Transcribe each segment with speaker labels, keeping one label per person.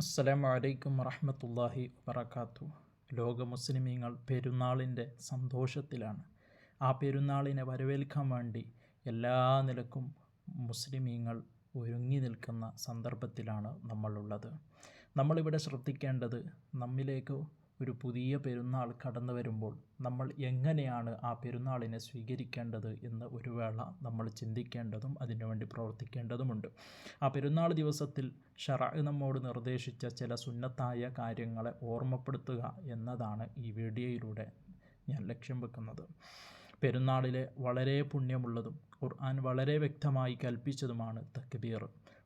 Speaker 1: അസ്സലാമു വലൈക്കും വറഹമത്തല്ലാഹി വബർക്കാത്തു ലോക മുസ്ലിമീങ്ങൾ പെരുന്നാളിന്റെ സന്തോഷത്തിലാണ്. ആ പെരുന്നാളിനെ വരവേൽക്കാൻ വേണ്ടി എല്ലാ നിലക്കും മുസ്ലിമീങ്ങൾ ഒരുങ്ങി നിൽക്കുന്ന സന്ദർഭത്തിലാണ് നമ്മളുള്ളത്. നമ്മളിവിടെ ശ്രദ്ധിക്കേണ്ടത് നമ്മിലേക്ക് ഒരു പുതിയ പെരുന്നാൾ കടന്നു വരുമ്പോൾ നമ്മൾ എങ്ങനെയാണ് ആ പെരുന്നാളിനെ സ്വീകരിക്കേണ്ടത് എന്ന് ഒരു വേള നമ്മൾ ചിന്തിക്കേണ്ടതും അതിനുവേണ്ടി പ്രവർത്തിക്കേണ്ടതുമുണ്ട്. ആ പെരുന്നാൾ ദിവസത്തിൽ ഷറ നമ്മോട് നിർദ്ദേശിച്ച ചില സുന്നത്തായ കാര്യങ്ങളെ ഓർമ്മപ്പെടുത്തുക എന്നതാണ് ഈ വീഡിയോയിലൂടെ ഞാൻ ലക്ഷ്യം വെക്കുന്നത്. പെരുന്നാളിലെ വളരെ പുണ്യമുള്ളതും ഖുർആൻ വളരെ വ്യക്തമായി കൽപ്പിച്ചതുമാണ് തക്ബീർ.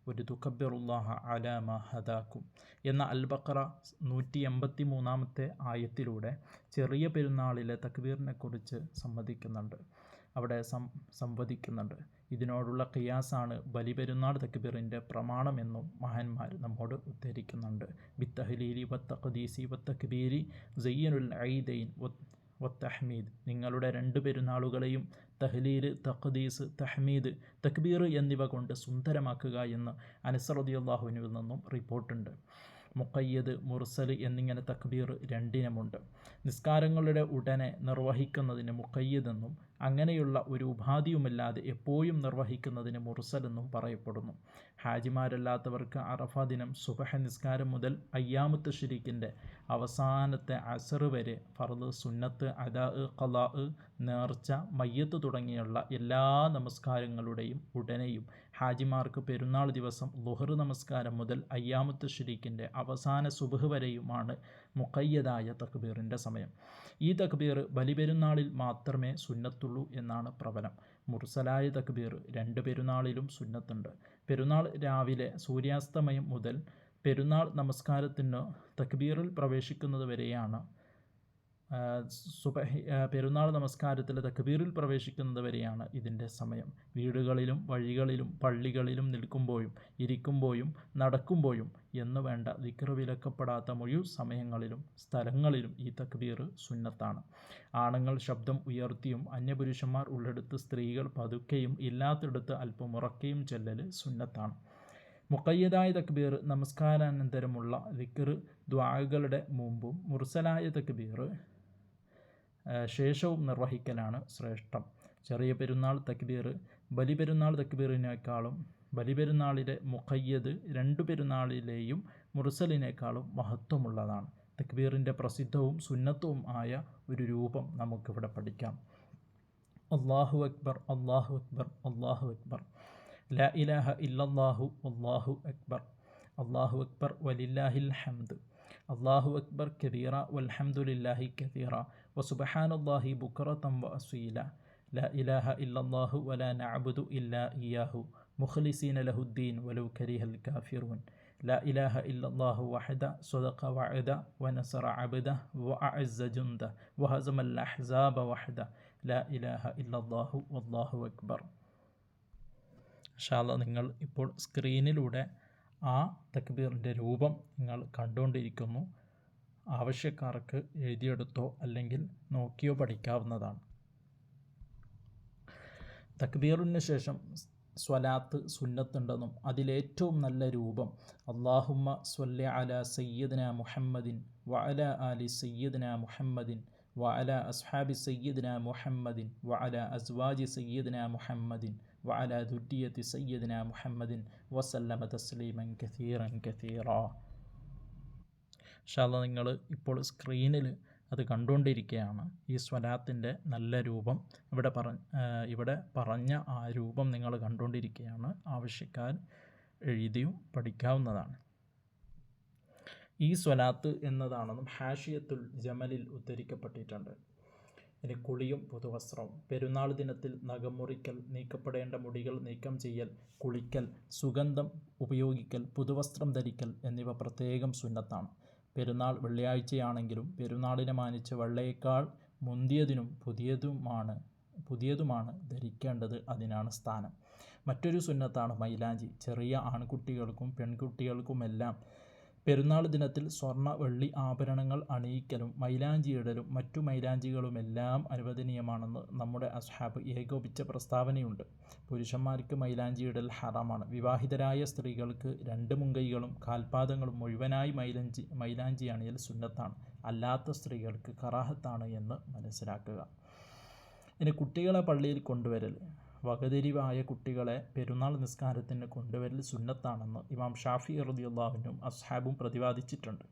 Speaker 1: ഒരു തുക്കബിറുല്ലാഹ അലാമ ഹദാക്കും എന്ന അൽബക്കറ നൂറ്റി എൺപത്തി മൂന്നാമത്തെ ആയത്തിലൂടെ ചെറിയ പെരുന്നാളിലെ തക്ബീറിനെക്കുറിച്ച് സംവദിക്കുന്നുണ്ട്. അവിടെ സം സംവദിക്കുന്നുണ്ട്. ഇതിനോടുള്ള ഖിയാസാണ് ബലിപെരുന്നാൾ തക്ബീറിന്റെ പ്രമാണമെന്നും മഹാന്മാർ നമ്മോട് ഉദ്ധരിക്കുന്നുണ്ട്. ബിത്തഹലീലി വത്തഖദീസി വത്തക്ബീരി സയ്യനുൽ ഐദൈൻ വത്തഹ്മീദ് നിങ്ങളുടെ രണ്ട് പെരുന്നാളുകളെയും തഹ്ലീൽ തഖദീസ് തഹ്മീദ് തക്ബീർ എന്നിവ കൊണ്ട് സുന്ദരമാക്കുക എന്ന് അനസറുദ്ദി അള്ളാഹുവിനിൽ നിന്നും റിപ്പോർട്ടുണ്ട്. മുക്കയ്യദ് മുർസൽ എന്നിങ്ങനെ തക്ബീർ രണ്ടിനുമുണ്ട്. നിസ്കാരങ്ങളുടെ ഉടനെ നിർവഹിക്കുന്നതിന് മുക്കയ്യദെന്നും അങ്ങനെയുള്ള ഒരു ഉപാധിയുമില്ലാതെ എപ്പോഴും നിർവഹിക്കുന്നതിന് മുർസലെന്നും പറയപ്പെടുന്നു. ഹാജിമാരല്ലാത്തവർക്ക് അറഫ ദിനം സുബഹ നിസ്കാരം മുതൽ അയ്യാമുത്ത് ഷിരിക്കിന്റെ അവസാനത്തെ അസർ വരെ ഫർദ് സുന്നത്ത് അദാ ഖലാ നേർച്ച മയ്യത്ത് തുടങ്ങിയുള്ള എല്ലാ നമസ്കാരങ്ങളുടെയും ഉടനെയും ഹാജിമാർക്ക് പെരുന്നാൾ ദിവസം ലുഹർ നമസ്കാരം മുതൽ അയ്യാമുത്ത് ഷിരീക്കിന്റെ അവസാന സുബഹ് വരെയുമാണ് മുക്കയ്യതായ തക്ബീറിന്റെ സമയം. ഈ തക്ബീർ ബലിപെരുന്നാളിൽ മാത്രമേ സുന്നത്തുള്ളൂ എന്നാണ് പ്രബലം മുർസലായ തക്ബീർ രണ്ട് പെരുന്നാളിലും സുന്നത്തുണ്ട്. പെരുന്നാൾ രാവിലെ സൂര്യാസ്തമയം മുതൽ പെരുന്നാൾ നമസ്കാരത്തിന് തക്ബീറിൽ പ്രവേശിക്കുന്നത് വരെയാണ് സുബഹി പെരുന്നാൾ നമസ്കാരത്തിൽ തക്ബീറിൽ പ്രവേശിക്കുന്നത് വരെയാണ് ഇതിന്റെ സമയം. വീടുകളിലും വഴികളിലും പള്ളികളിലും നിൽക്കുമ്പോഴും ഇരിക്കുമ്പോഴും നടക്കുമ്പോഴും എന്ന് വേണ്ട ദിക്ർ വിലക്കപ്പെടാത്ത മുഴുവൻ സമയങ്ങളിലും സ്ഥലങ്ങളിലും ഈ തക്ബീർ സുന്നത്താണ്. ആണുങ്ങൾ ശബ്ദം ഉയർത്തിയും അന്യപുരുഷന്മാർ ഉള്ളെടുത്ത് സ്ത്രീകൾ പതുക്കെയും ഇല്ലാത്തിടത്ത് അല്പം ഉറക്കെയും ചെല്ലൽ സുന്നത്താണ്. മുക്കയ്യതായ തക്ബീർ നമസ്കാരാനന്തരമുള്ള ദിക്കർ ദ്വാകളുടെ മുമ്പും മുർസലായ തക്ബീർ ശേഷവും നിർവഹിക്കലാണ് ശ്രേഷ്ഠം. ചെറിയ പെരുന്നാൾ തക്ബീർ ബലിപെരുന്നാൾ തക്ബീറിനേക്കാളും ബലിപെരുന്നാളിലെ മുഖയ്യദ് രണ്ടു പെരുന്നാളിലെയും മുറിസലിനേക്കാളും മഹത്വമുള്ളതാണ്. തക്ബീറിന്റെ പ്രസിദ്ധവും സുന്നത്തവും ആയ ഒരു രൂപം നമുക്കിവിടെ പഠിക്കാം. അള്ളാഹു അക്ബർ അള്ളാഹു അക്ബർ അള്ളാഹു അക്ബർ. ല ഇലാഹ ഇല്ലാഹു അള്ളാഹു അക്ബർ. അള്ളാഹു അക്ബർ വലില്ലാഹിൽ ഹംദ്. അള്ളാഹു അക്ബർ കബീറ വൽഹംദുലില്ലാഹി കബീറ വസുബഹാനുല്ലാഹി ബുക്കറത്തം വ അസീല لا إله إلا الله ولا نعبد إلا إياه مخلصين له الدين ولو كره الكافرون لا إله إلا الله وحده صدق وعده ونصر عبده وأعز جنده وهزم الأحزاب وحده لا إله إلا الله والله أكبر ഷാല നിങ്ങൾ ഇപ്പോൾ സ്ക്രീനിലൂടെ ആ തക്ബീറിന്റെ രൂപം നിങ്ങൾ കണ്ടുകൊണ്ടിരിക്കുന്നു. ആവശ്യക്കാർക്ക് എഴുതിയെടുത്തോ അല്ലെങ്കിൽ നോക്കിയോ പഠിക്കാവുന്നതാണ്. തക്ബീറിന് ശേഷം സ്വലാത്ത് സുന്നത്തുണ്ടെന്നും അതിലേറ്റവും നല്ല രൂപം അള്ളാഹുമ്മ സ്വല്ല അല സയ്യദ്ന മുഹമ്മദിൻ വ അല അലി സയ്യദ്ന മുഹമ്മദിൻ വ അല അസ്ഹാബി സയ്യദ്ന മുഹമ്മദിൻ വ അല അസ്വാജി സയ്യദ്ന മുഹമ്മദിൻ വ അല ദുഡിയത്തി സയ്യദ്ന മുഹമ്മദിൻ വസല്ലമ തസ്ലീമൻ കഥീറൻ കഥീറ ഷാല നിങ്ങൾ ഇപ്പോൾ സ്ക്രീനിൽ അത് കണ്ടുകൊണ്ടിരിക്കുകയാണ്. ഈ സ്വലാത്തിന്റെ നല്ല രൂപം ഇവിടെ പറ ഇവിടെ പറഞ്ഞ ആ രൂപം നിങ്ങൾ കണ്ടുകൊണ്ടിരിക്കുകയാണ്. ആവശ്യക്കാർ എഴുതിയും പഠിക്കാവുന്നതാണ്. ഈ സ്വലാത്ത് എന്നതാണെന്നും ഹാഷിയത്തുൽ ജമലിൽ ഉദ്ധരിക്കപ്പെട്ടിട്ടുണ്ട്. ഇനി കുളിയും പുതുവസ്ത്രവും പെരുന്നാൾ ദിനത്തിൽ നഖം മുറിക്കൽ നീക്കപ്പെടേണ്ട മുടികൾ നീക്കം ചെയ്യൽ കുളിക്കൽ സുഗന്ധം ഉപയോഗിക്കൽ പുതുവസ്ത്രം ധരിക്കൽ എന്നിവ പ്രത്യേകം സുന്നത്താണ്. പെരുന്നാൾ വെള്ളിയാഴ്ചയാണെങ്കിലും പെരുന്നാളിനെ മാനിച്ച് വെള്ളയേക്കാൾ മുന്തിയതിനും പുതിയതുമാണ് പുതിയതുമാണ് ധരിക്കേണ്ടത് അതിനാണ് സ്ഥാനം. മറ്റൊരു സുന്നത്താണ് മൈലാഞ്ചി. ചെറിയ ആൺകുട്ടികൾക്കും പെൺകുട്ടികൾക്കുമെല്ലാം പെരുന്നാൾ ദിനത്തിൽ സ്വർണ വെള്ളി ആഭരണങ്ങൾ അണിയിക്കലും മൈലാഞ്ചിയിടലും മറ്റു മൈലാഞ്ചികളുമെല്ലാം അനുവദനീയമാണെന്ന് നമ്മുടെ അസ്ഹാബ് ഏകോപിച്ച പ്രസ്താവനയുണ്ട്. പുരുഷന്മാർക്ക് മൈലാഞ്ചിയിടൽ ഹറാമാണ്. വിവാഹിതരായ സ്ത്രീകൾക്ക് രണ്ട് മുങ്കൈകളും കാൽപാദങ്ങളും മുഴുവനായി മൈലാഞ്ചി മൈലാഞ്ചി അണിയൽ സുന്നത്താണ്. അല്ലാത്ത സ്ത്രീകൾക്ക് കറാഹത്താണ് എന്ന് മനസ്സിലാക്കുക. ഇനി കുട്ടികളെ പള്ളിയിൽ കൊണ്ടുവരൽ. വകതിരിവായ കുട്ടികളെ പെരുന്നാൾ നിസ്കാരത്തിന് കൊണ്ടുവരൽ സുന്നത്താണെന്ന് ഇമാം ഷാഫി റദിയുള്ളാഹുനും അസ്ഹാബും പ്രതിപാദിച്ചിട്ടുണ്ട്.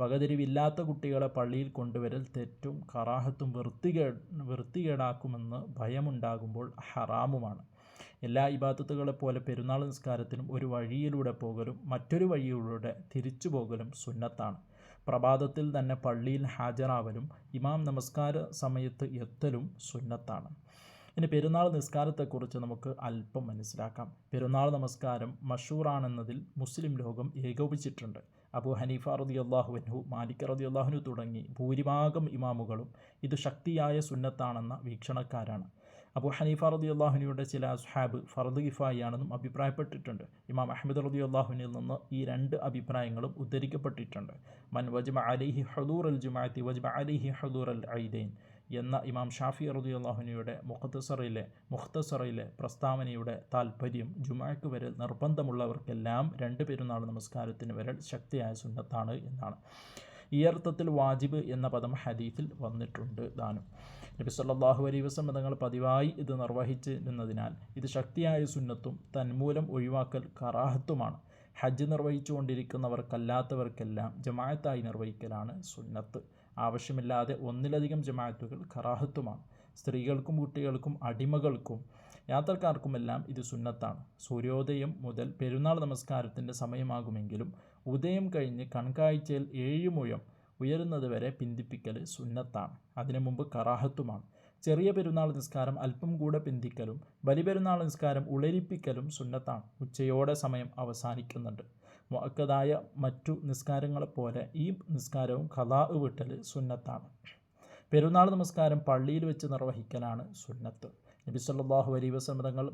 Speaker 1: വകതിരിവില്ലാത്ത കുട്ടികളെ പള്ളിയിൽ കൊണ്ടുവരൽ തെറ്റും കറാഹത്തും വൃത്തികേ വൃത്തികേടാക്കുമെന്ന് ഭയമുണ്ടാകുമ്പോൾ ഹറാമുമാണ്. എല്ലാ ഇബാദത്തുകളെ പോലെ പെരുന്നാൾ നിസ്കാരത്തിനും ഒരു വഴിയിലൂടെ പോകലും മറ്റൊരു വഴിയിലൂടെ തിരിച്ചു പോകലും സുന്നത്താണ്. പ്രഭാതത്തിൽ തന്നെ പള്ളിയിൽ ഹാജരാവലും ഇമാം നമസ്കാര സമയത്ത് എത്തലും സുന്നത്താണ്. ഇനി പെരുന്നാൾ നിസ്കാരത്തെക്കുറിച്ച് നമുക്ക് അല്പം മനസ്സിലാക്കാം. പെരുന്നാൾ നമസ്കാരം മഷൂറാണെന്നതിൽ മുസ്ലിം ലോകം ഏകോപിച്ചിട്ടുണ്ട്. അബു ഹനീഫ റതി അള്ളാഹുവിൻഹു മാലിക് റതി അള്ളാഹുനു തുടങ്ങി ഭൂരിഭാഗം ഇമാമുകളും ഇത് ശക്തിയായ സുന്നത്താണെന്ന വീക്ഷണക്കാരാണ്. അബു ഹനീഫ റതി അള്ളാഹുനിയുടെ ചില അസ്ഹാബ് ഫറദ് ഗിഫായിയാണെന്നും അഭിപ്രായപ്പെട്ടിട്ടുണ്ട്. ഇമാം അഹമ്മദ് റതി അള്ളാഹുനിൽ നിന്ന് ഈ രണ്ട് അഭിപ്രായങ്ങളും ഉദ്ധരിക്കപ്പെട്ടിട്ടുണ്ട്. മൻ വജ്മ അലിഹി ഹദൂർ അൽ ജുമാഅത്തി വജ്മ അലിഹി ഹദൂർ അൽ ഐദൈൻ. എന്ന ഇമാം ഷാഫി അറുദി അള്ളാഹുനിയുടെ മുഖത്തസറയിലെ മുഖത്തസറിലെ പ്രസ്താവനയുടെ താൽപ്പര്യം ജുമാക്ക് വരൽ നിർബന്ധമുള്ളവർക്കെല്ലാം രണ്ട് പെരുന്നാൾ നമസ്കാരത്തിന് വരൽ ശക്തിയായ സുന്നത്താണ് എന്നാണ്. ഈ അർത്ഥത്തിൽ വാജിബ് എന്ന പദം ഹദീഫിൽ വന്നിട്ടുണ്ട്. ദാനം. നബി സല്ലാഹു അലൈ വസ്ലം തങ്ങൾ പതിവായി ഇത് നിർവഹിച്ചിരുന്നതിനാൽ ഇത് ശക്തിയായ സുന്നത്തും തന്മൂലം ഒഴിവാക്കൽ കറാഹത്തുമാണ്. ഹജ്ജ് നിർവഹിച്ചുകൊണ്ടിരിക്കുന്നവർക്കല്ലാത്തവർക്കെല്ലാം ജമാഅത്തായി നിർവഹിക്കലാണ് സുന്നത്ത്. ആവശ്യമില്ലാതെ ഒന്നിലധികം ജമാഅത്തുകൾ കറാഹത്തുമാണ്. സ്ത്രീകൾക്കും കുട്ടികൾക്കും അടിമകൾക്കും യാത്രക്കാർക്കുമെല്ലാം ഇത് സുന്നത്താണ്. സൂര്യോദയം മുതൽ പെരുന്നാൾ നമസ്കാരത്തിന്റെ സമയമാകുമെങ്കിലും ഉദയം കഴിഞ്ഞ് കൺകാഴ്ചയിൽ ഏഴ് മുഴം ഉയരുന്നത് വരെ പിന്തിപ്പിക്കൽ സുന്നത്താണ്. അതിനു മുമ്പ് കറാഹത്തുമാണ്. ചെറിയ പെരുന്നാൾ നിസ്കാരം അല്പം കൂടെ പിന്തിക്കലും ബലിപെരുന്നാൾ നിസ്കാരം ഉളരിപ്പിക്കലും സുന്നത്താണ്. ഉച്ചയോടെ സമയം അവസാനിക്കുന്നുണ്ട്. മുഅക്കതായ മറ്റു നിസ്കാരങ്ങളെപ്പോലെ ഈ നിസ്കാരവും കഥാ വിട്ടൽ സുന്നത്താണ്. പെരുന്നാൾ നമസ്കാരം പള്ളിയിൽ വെച്ച് നിർവഹിക്കലാണ് സുന്നത്ത്. നബി സല്ലാഹു അലൈ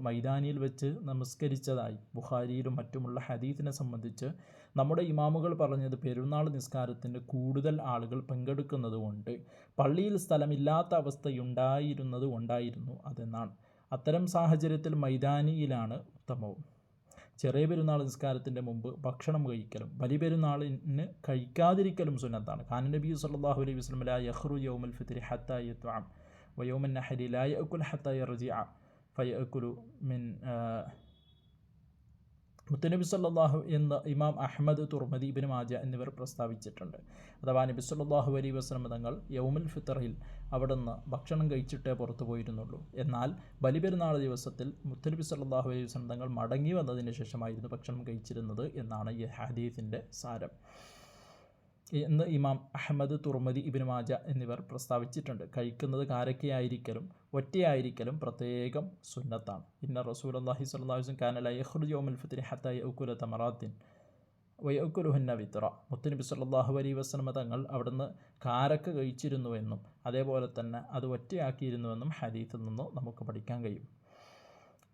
Speaker 1: മൈതാനിയിൽ വെച്ച് നമസ്കരിച്ചതായി. ബുഖാരിയിലും മറ്റുമുള്ള ഹദീത്തിനെ സംബന്ധിച്ച് നമ്മുടെ ഇമാമുകൾ പറഞ്ഞത് പെരുന്നാൾ നിസ്കാരത്തിന് കൂടുതൽ ആളുകൾ പങ്കെടുക്കുന്നത് കൊണ്ട് പള്ളിയിൽ സ്ഥലമില്ലാത്ത അവസ്ഥയുണ്ടായിരുന്നത് കൊണ്ടായിരുന്നു അതെന്നാണ്. അത്തരം സാഹചര്യത്തിൽ മൈതാനിയിലാണ് ഉത്തമവും. ചെറിയ പെരുന്നാൾ നിസ്കാരത്തിന്റെ മുമ്പ് ഭക്ഷണം കഴിക്കലും ബലിപെരുന്നാളിന് കഴിക്കാതിരിക്കലും സുന്നത്താണ്. ഖാൻ നബി സല്ലാഹു അലൈഹി വസ്ലം ലാ യഹ്റു യൗമൽ ഫിത്രി ഹത്ത യത്വാം വയോമൻ നഹരി ലായ അക്കുൽ ഹത്തായ റജി ഫയ അക്കുലു മിൻ മുത്തനബി സല്ലാഹു എന്ന് ഇമാം അഹമ്മദ് തുർമദി ഇബിൻ മാജ എന്നിവർ പ്രസ്താവിച്ചിട്ടുണ്ട്. അഥവാ നബി സല്ലാഹു അലൈ വസ്ലം തങ്ങൾ യൗമുൽ ഫിത്തറിൽ അവിടുന്ന് ഭക്ഷണം കഴിച്ചിട്ടേ പുറത്തു പോയിരുന്നുള്ളൂ. എന്നാൽ ബലിപെരുന്നാൾ ദിവസത്തിൽ മുത്തനബി സല്ലാഹു അലൈഹി വസ്ലം തങ്ങൾ മടങ്ങി വന്നതിന് ശേഷമായിരുന്നു ഭക്ഷണം കഴിച്ചിരുന്നത് എന്നാണ് ഈ ഹദീഫിന്റെ സാരം. എന്ന് ഇമാം അഹമ്മദ് തുർമദി ഇബിൻ മാജ എന്നിവർ പ്രസ്താവിച്ചിട്ടുണ്ട്. കഴിക്കുന്നത് കാരക്കയായിരിക്കലും ഒറ്റയായിരിക്കലും പ്രത്യേകം സുന്നത്താണ്. ഇന്ന റസൂൽ അള്ളാഹി സ്വലാഹുസും കാനല യഹ്റുജോമുൽ ഫിത്തിരി ഹത്തായി ഔക്കുല തമറാത്തിൻ വയക്കുലുഹന്ന വിത്ര മുത്തനബി സല്ലാഹു അലൈ വസ്ലമ തങ്ങൾ അവിടുന്ന് കാരക്ക് കഴിച്ചിരുന്നുവെന്നും അതേപോലെ തന്നെ അത് ഒറ്റയാക്കിയിരുന്നുവെന്നും ഹദീത്തിൽ നിന്നും നമുക്ക് പഠിക്കാൻ കഴിയും.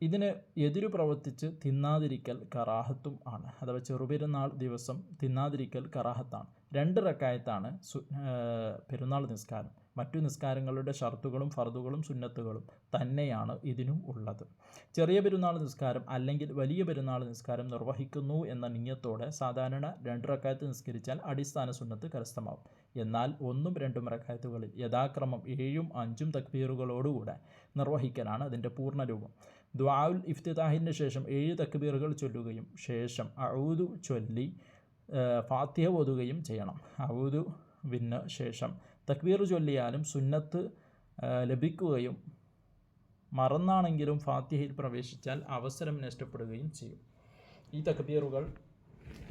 Speaker 1: ഇതിന് എതിരു പ്രവർത്തിച്ച് തിന്നാതിരിക്കൽ കറാഹത്തും ആണ്. അഥവാ ചെറുപെരുന്നാൾ ദിവസം തിന്നാതിരിക്കൽ കറാഹത്താണ്. രണ്ട് റക്കായത്താണ് പെരുന്നാൾ നിസ്കാരം. മറ്റു നിസ്കാരങ്ങളുടെ ഷർത്തുകളും ഫർദുകളും സുന്നത്തുകളും തന്നെയാണ് ഇതിനും ഉള്ളത്. ചെറിയ പെരുന്നാൾ നിസ്കാരം അല്ലെങ്കിൽ വലിയ പെരുന്നാൾ നിസ്കാരം നിർവഹിക്കുന്നു എന്ന നിയത്തോടെ സാധാരണ രണ്ട് റക്കായത്ത് നിസ്കരിച്ചാൽ അടിസ്ഥാന സുന്നത്ത് കരസ്ഥമാവും. എന്നാൽ ഒന്നും രണ്ടും റക്കായത്തുകളിൽ യഥാക്രമം ഏഴും അഞ്ചും തക്ബീറുകളോടുകൂടെ നിർവഹിക്കലാണ് അതിന്റെ പൂർണരൂപം ദ്വാൽ ഇഫ്തിതാഹിന് ശേഷം ഏഴ് തക്ബീറുകൾ ചൊല്ലുകയും ശേഷം അഊദു ചൊല്ലി ഫാത്തിഹ ഓതുകയും ചെയ്യണം. ഔദുവിന് ശേഷം തക്ബീർ ചൊല്ലിയാലും സുന്നത്ത് ലഭിക്കുകയും മറന്നാണെങ്കിലും ഫാത്തിഹയിൽ പ്രവേശിച്ചാൽ അവസരം നഷ്ടപ്പെടുകയും ചെയ്യും. ഈ തക്ബീറുകൾ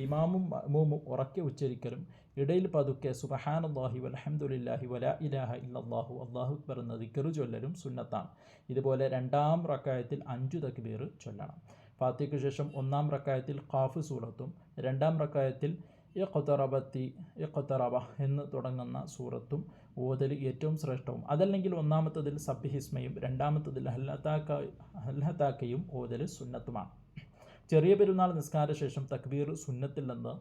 Speaker 1: ഇമാമും മമൂമും ഉറക്കെ ഉച്ചരിക്കലും ഇടയിൽ പതുക്കെ സുബഹാനുല്ലാഹി വലഹമുല്ലാഹി വല ഇലാഹ ഇല്ലാഹു അള്ളാഹു എന്ന ദിക്കറു ചൊല്ലലും സുന്നത്താണ്. ഇതുപോലെ രണ്ടാം റക്കായത്തിൽ അഞ്ചു തക്ബീർ ചൊല്ലണം. ഫാത്തിക്ക് ശേഷം ഒന്നാം റക്കായത്തിൽ ഖാഫ് സൂറത്തും രണ്ടാം റക്കായത്തിൽ ഇഖ്തറബത്തി ഇഖ്തറബ എന്ന് തുടങ്ങുന്ന സൂറത്തും ഓതൽ ഏറ്റവും ശ്രേഷ്ഠവും. അതല്ലെങ്കിൽ ഒന്നാമത്തതിൽ സബ്ഹിസ്മയും രണ്ടാമത്തതിൽ ഹല്ലത്താക്ക ഹല്ലത്താക്കയും ഓതൽ സുന്നത്തുമാണ്. ചെറിയ പെരുന്നാൾ നിസ്കാര ശേഷം തക്ബീർ സുന്നത്തിൽ നിന്ന്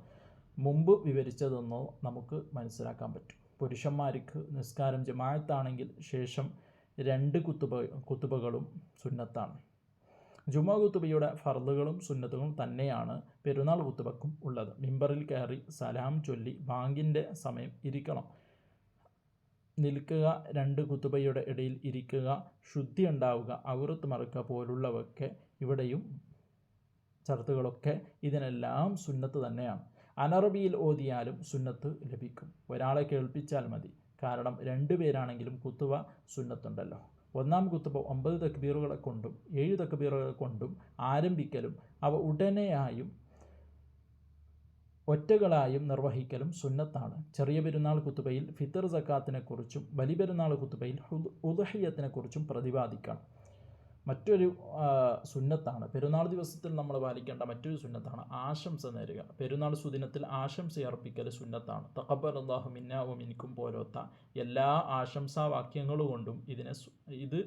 Speaker 1: മുമ്പ് വിവരിച്ചതെന്നോ നമുക്ക് മനസ്സിലാക്കാൻ പറ്റും. പുരുഷന്മാർക്ക് നിസ്കാരം ജമായത്താണെങ്കിൽ ശേഷം രണ്ട് കുത്തുബ കുത്തുബകളും സുന്നത്താണ്. ജുമാ കുത്തുബയുടെ ഫർദുകളും സുന്നത്തുകളും തന്നെയാണ് പെരുന്നാൾ കുത്തുബക്കും ഉള്ളത്. മിമ്പറിൽ കയറി സലാം ചൊല്ലി ബാങ്കിന്റെ സമയം ഇരിക്കണം. നിൽക്കുക രണ്ട് കുത്തുബയുടെ ഇടയിൽ ഇരിക്കുക ശുദ്ധി ഉണ്ടാവുക ഔറത്ത് മറക്കുക പോലുള്ളവയൊക്കെ ഇവിടെയും ചർത്തുകളൊക്കെ ഇതിനെല്ലാം സുന്നത്ത് തന്നെയാണ്. അനറബിയിൽ ഓതിയാലും സുന്നത്ത് ലഭിക്കും. ഒരാളെ കേൾപ്പിച്ചാൽ മതി. കാരണം രണ്ടുപേരാണെങ്കിലും കുത്തുവ സുന്നത്തുണ്ടല്ലോ. ഒന്നാം കുത്തുബ ഒമ്പത് തക്ബീറുകളെ കൊണ്ടും ഏഴ് തക്ബീറുകളെ കൊണ്ടും ആരംഭിക്കലും അവ ഉടനെയായും ഒറ്റകളായും നിർവഹിക്കലും സുന്നത്താണ്. ചെറിയ പെരുന്നാൾ കുത്തുബയിൽ ഫിത്തർ സക്കാത്തിനെക്കുറിച്ചും വലിയ പെരുന്നാൾ കുത്തുബയിൽ ഉദഹയ്യത്തിനെക്കുറിച്ചും പ്രതിപാദിക്കണം. മറ്റൊരു സുന്നത്താണ്. പെരുന്നാൾ ദിവസത്തിൽ നമ്മൾ പാലിക്കേണ്ട മറ്റൊരു സുന്നത്താണ് ആശംസ നേരുക. പെരുന്നാൾ സുദിനത്തിൽ ആശംസ അർപ്പിക്കൽ സുന്നത്താണ്. തക്കബൽ അള്ളാഹു മിന്നാവും എനിക്കും പോലോത്ത എല്ലാ ആശംസാവാക്യങ്ങളും കൊണ്ടും ഇതിനെ ഇത്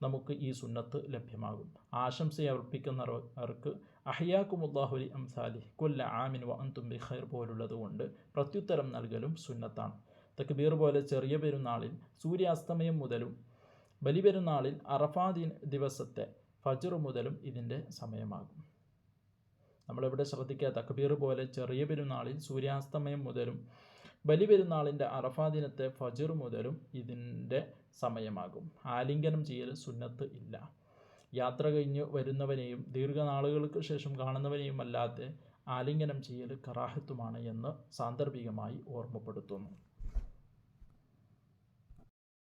Speaker 1: നമുക്ക് ഈ സുന്നത്ത് ലഭ്യമാകും. ആശംസ അർപ്പിക്കുന്നവർക്ക് അഹ്യാക്കുമുല്ലാഹുലി അംസാലി കൊല്ല ആമിൻ വ അന്തും ബിഖൈർ പോലുള്ളത് കൊണ്ട് പ്രത്യുത്തരം നൽകലും സുന്നത്താണ്. തക്ബീർ പോലെ ചെറിയ പെരുന്നാളിൽ സൂര്യാസ്തമയം മുതലും ബലിപെരുന്നാളിൽ അറഫാ ദിവസത്തെ ഫജർ മുതലും ഇതിന്റെ സമയമാകും. നമ്മളിവിടെ ശ്രദ്ധിക്കുക? തക്ബീർ പോലെ ചെറിയ പെരുന്നാളിൽ സൂര്യാസ്തമയം മുതലും ബലിപെരുന്നാളിന്റെ അറഫാ ദിനത്തെ ഫജർ മുതലും ഇതിന്റെ സമയമാകും. ആലിംഗനം ചെയ്യൽ സുന്നത്ത് ഇല്ല. യാത്ര കഴിഞ്ഞ് വരുന്നവനെയും ദീർഘനാളുകൾക്ക് ശേഷം കാണുന്നവനെയും അല്ലാതെ ആലിംഗനം ചെയ്യൽ കറാഹത്തുമാണ് എന്ന് സാന്ദർഭികമായി ഓർമ്മപ്പെടുത്തുന്നു.